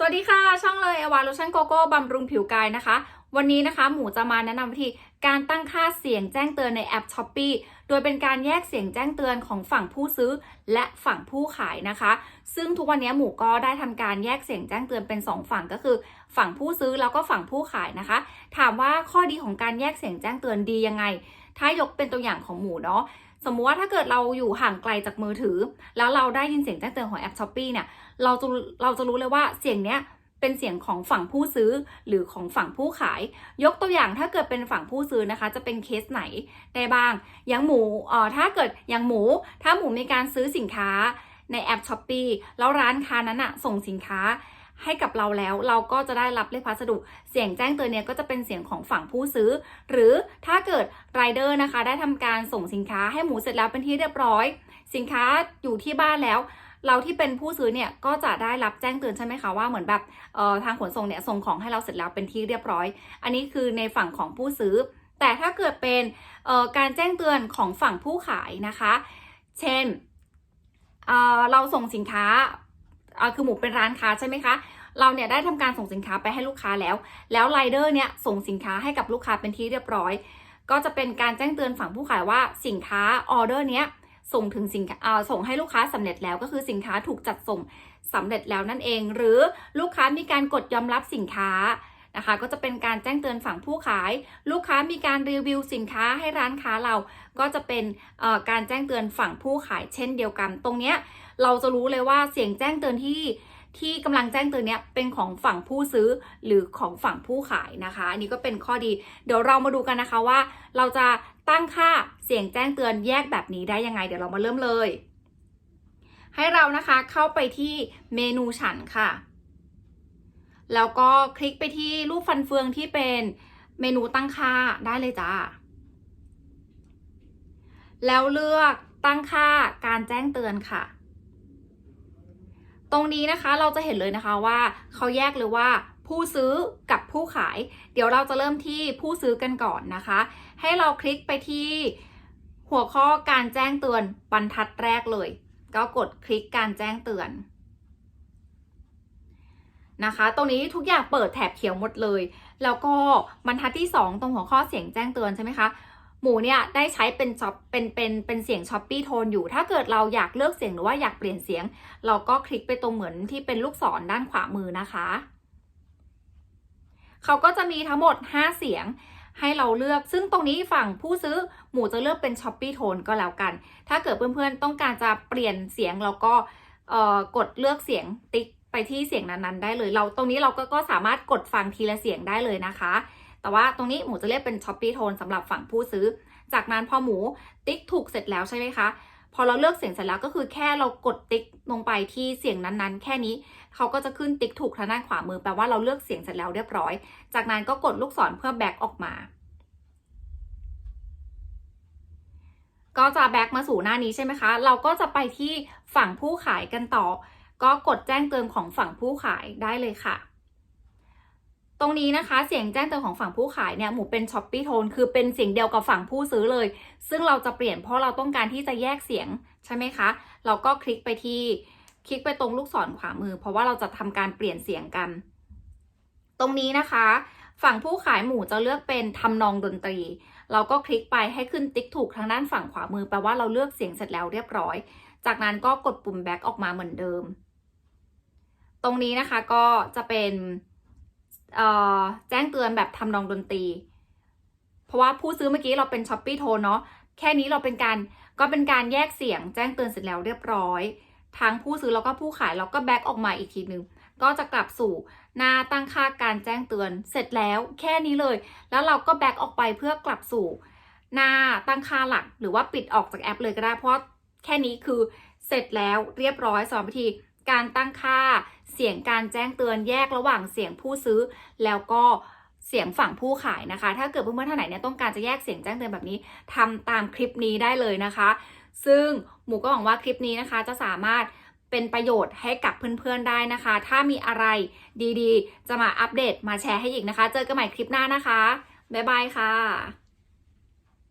สวัสดีค่ะ ช่องเลยอวาลูชั่นโกโก้บำรุงผิวกายนะคะ วันนี้นะคะ หมูจะมาแนะนำวิธีการตั้งค่าเสียงแจ้งเตือนในแอป s h อ p e e โดยเป็นการแยกเสียงแจ้งเตือนของฝั่งผู้ซื้อและฝั่งผู้ขายนะคะ ซึ่งทุกวันนี้หมูก็ได้ทำการแยกเสียงแจ้งเตือนเป็น 2 ฝั่งก็คือ ฝั่งผู้ซื้อแล้วก็ฝั่งผู้ขายนะคะ ถามว่าข้อดีของการแยกเสียงแจ้งเตือนดียังไง ถ้ายกเป็นตัวอย่างของหมูเนาะ สมมุติว่าถ้าเกิดเราอยู่ห่างไกลจากมือถือ แล้วเราได้ยินเสียงแจ้งเตือนของแอปช้อปปี้เนี่ยเราจะเราจะรู้เลยว่าเสียงเนี้ยเป็นเสียงของฝั่งผู้ซื้อหรือของฝั่งผู้ขาย ยกตัวอย่างถ้าเกิดเป็นฝั่งผู้ซื้อนะคะ จะเป็นเคสไหนได้บ้างอย่างหมูเอ่อถ้าเกิดอย่างหมู ถ้าหมูมีการซื้อสินค้า ในแอป s h อ p e e แล้วร้านค้านั้นอะส่งสินค้าให้กับเราแล้วเราก็จะได้รับเลขพัสดุ เสียงแจ้งเตือนเนี่ยก็จะเป็นเสียงของฝั่งผู้ซื้อ หรือถ้าเกิดรายเดอร์นะคะ ได้ทำการส่งสินค้าให้หมูเสร็จแล้วเป็นที่เรียบร้อย สินค้าอยู่ที่บ้านแล้ว เราที่เป็นผู้ซื้อเนี่ยก็จะได้รับแจ้งเตือนใช่ไหมคะว่าเหมือนแบบเอ่อทางขนส่งเนี่ยส่งของให้เราเสร็จแล้วเป็นที่เรียบร้อย อันนี้คือในฝั่งของผู้ซื้อ แต่ถ้าเกิดเป็นเอ่อการแจ้งเตือนของฝั่งผู้ขายนะคะ เช่น เเราส่งสินค้าคือหมูเป็นร้านค้าใช่ไหมคะเราเนี่ยได้ทำการส่งสินค้าไปให้ลูกค้าแล้ว แล้วไรเดอร์เนี่ยส่งสินค้าให้กับลูกค้าเป็นที่เรียบร้อย ก็จะเป็นการแจ้งเตือนฝั่งผู้ขายว่าสินค้าออเดอร์เนี้ยส่งถึงสินค้าอ่าส่งให้ลูกค้าสำเร็จแล้วก็คือสินค้าถูกจัดส่งสำเร็จแล้วนั่นเอง หรือลูกค้ามีการกดยอมรับสินค้า นะคะ ก็จะเป็นการแจ้งเตือนฝั่งผู้ขาย ลูกค้ามีการรีวิวสินค้าให้ร้านค้าเรา ก็จะเป็นการแจ้งเตือนฝั่งผู้ขายเช่นเดียวกัน ตรงเนี้ยเราจะรู้เลยว่าเสียงแจ้งเตือนที่ที่กำลังแจ้งเตือนเนี้ยเป็นของฝั่งผู้ซื้อหรือของฝั่งผู้ขายนะคะ อันนี้ก็เป็นข้อดี เดี๋ยวเรามาดูกันนะคะว่า เราจะตั้งค่าเสียงแจ้งเตือนแยกแบบนี้ได้ยังไง เดี๋ยวเรามาเริ่มเลย ให้เรานะคะเข้าไปที่เมนูฉันค่ะ แล้วก็คลิกไปที่รูปฟันเฟืองที่เป็นเมนูตั้งค่าได้เลยจ้า แล้วเลือกตั้งค่าการแจ้งเตือนค่ะ ตรงนี้นะคะเราจะเห็นเลยนะคะว่าเขาแยกเลยว่าผู้ซื้อกับผู้ขาย เดี๋ยวเราจะเริ่มที่ผู้ซื้อกันก่อนนะคะ ให้เราคลิกไปที่หัวข้อการแจ้งเตือนบรรทัดแรกเลย ก็กดคลิกการแจ้งเตือน นะคะ ตรงนี้ทุกอย่างเปิดแถบเขียวหมดเลย แล้วก็บรรทัดที่ 2 ตรงหัวข้อเสียงแจ้งเตือนใช่ไหมคะ หมูเนี่ยได้ใช้เป็นช็อปเป็นเป็นเป็นเสียงช้อปปี้โทนอยู่ ถ้าเกิดเราอยากเลือกเสียงหรือว่าอยากเปลี่ยนเสียง เราก็คลิกไปตรงเหมือนที่เป็นลูกศรด้านขวามือนะคะ เขาก็จะมีทั้งหมด 5 เสียงให้เราเลือกซึ่งตรงนี้ฝั่งผู้ซื้อหมูจะเลือกเป็นช้อปปี้โทนก็แล้วกัน ถ้าเกิดเพื่อนๆต้องการจะเปลี่ยนเสียงเราก็กดเลือกเสียงติ๊ก ไปที่เสียงนั้นๆได้เลย เราตรงนี้เราก็ก็สามารถกดฟังทีละเสียงได้เลยนะคะ แต่ว่าตรงนี้หมูจะเรียกเป็นช้อปปี้โทนสำหรับฝั่งผู้ซื้อ จากนั้นพอหมูติ๊กถูกเสร็จแล้วใช่ไหมคะพอเราเลือกเสียงเสร็จแล้วก็คือแค่เรากดติ๊กลงไปที่เสียงนั้นๆ แค่นี้เขาก็จะขึ้นติ๊กถูกทางด้านขวามือแปลว่าเราเลือกเสียงเสร็จแล้วเรียบร้อย จากนั้นก็กดลูกศรเพื่อแบ็กออกมา ก็จะแบ็กมาสู่หน้านี้ใช่ไหมคะ เราก็จะไปที่ฝั่งผู้ขายกันต่อ ก็กดแจ้งเตือนของฝั่งผู้ขายได้เลยค่ะ ตรงนี้นะคะเสียงแจ้งเตือนของฝั่งผู้ขายเนี่ยหมูเป็นช้อปปี้โทนคือเป็นเสียงเดียวกับฝั่งผู้ซื้อเลย ซึ่งเราจะเปลี่ยนเพราะเราต้องการที่จะแยกเสียงใช่ไหมคะ เราก็คลิกไปที่คลิกไปตรงลูกศรขวามือ เพราะว่าเราจะทำการเปลี่ยนเสียงกัน ตรงนี้นะคะ ฝั่งผู้ขายหมูจะเลือกเป็นทำนองดนตรี เราก็คลิกไปให้ขึ้นติ๊กถูกทางด้านฝั่งขวามือแปลว่าเราเลือกเสียงเสร็จแล้วเรียบร้อย จากนั้นก็กดปุ่มแบ็กออกมาเหมือนเดิม ตรงนี้นะคะก็จะเป็นแจ้งเตือนแบบทำนองดนตรี เพราะว่าผู้ซื้อเมื่อกี้เราเป็นช้อปปี้โทนเนาะแค่นี้เราเป็นการก็เป็นการแยกเสียงแจ้งเตือนเสร็จแล้วเรียบร้อยทั้งผู้ซื้อแล้วก็ผู้ขายเราก็แบ็กออกมาอีกทีหนึ่งก็จะกลับสู่หน้าตั้งค่าการแจ้งเตือนเสร็จแล้วแค่นี้เลย แล้วเราก็แบ็กออกไปเพื่อกลับสู่ หน้าตั้งค่าหลักหรือว่าปิดออกจากแอปเลยก็ได้เพราะแค่นี้คือเสร็จแล้วเรียบร้อยสอนวิธี การตั้งค่า เสียงการแจ้งเตือนแยกระหว่างเสียงผู้ซื้อ แล้วก็เสียงฝั่งผู้ขายนะคะ ถ้าเกิดเพื่อนๆท่านไหนเนี่ยต้องการจะแยกเสียงแจ้งเตือนแบบนี้ทำตามคลิปนี้ได้เลยนะคะ ซึ่งหมูก็หวังว่าคลิปนี้นะคะ จะสามารถเป็นประโยชน์ให้กับเพื่อนๆได้นะคะ ถ้ามีอะไรดีๆ จะมาอัปเดตมาแชร์ให้อีกนะคะ เจอกันใหม่คลิปหน้านะคะ บ๊ายบายค่ะ